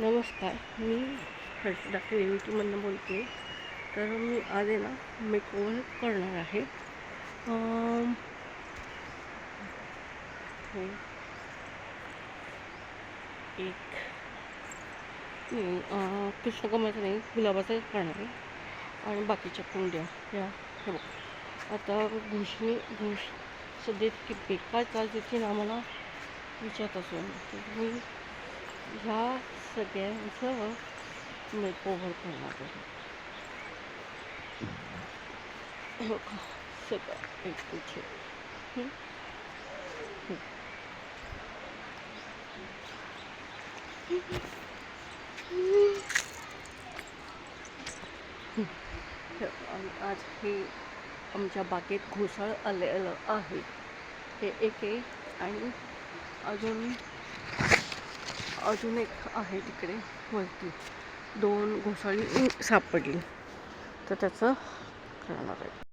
नमस्कार मी डॉक्टर क्रिएटिव्हिटीमधनं बोलते. तर मी आज आहे ना मेकओव्हर करणार आहे. एक. नाही नाही गुलाबाचं करणार आहे. आणि बाकीच्या कुंड्या या. हे बघ. आता घुसणी घुस सध्या इतकी बेकार चालते की ना मला विचारत असून मी ह्या सगळ्यांचं मेकओव्हर करणार आहे हे सगळं एक आज हे आमच्या बागेत घोसाळ आलेलं आहे. हे एक आहे आणि अजून अजून एक आहे तिकडे वरती. दोन घोसाळी सापडली. तर त्याचं करणार आहे.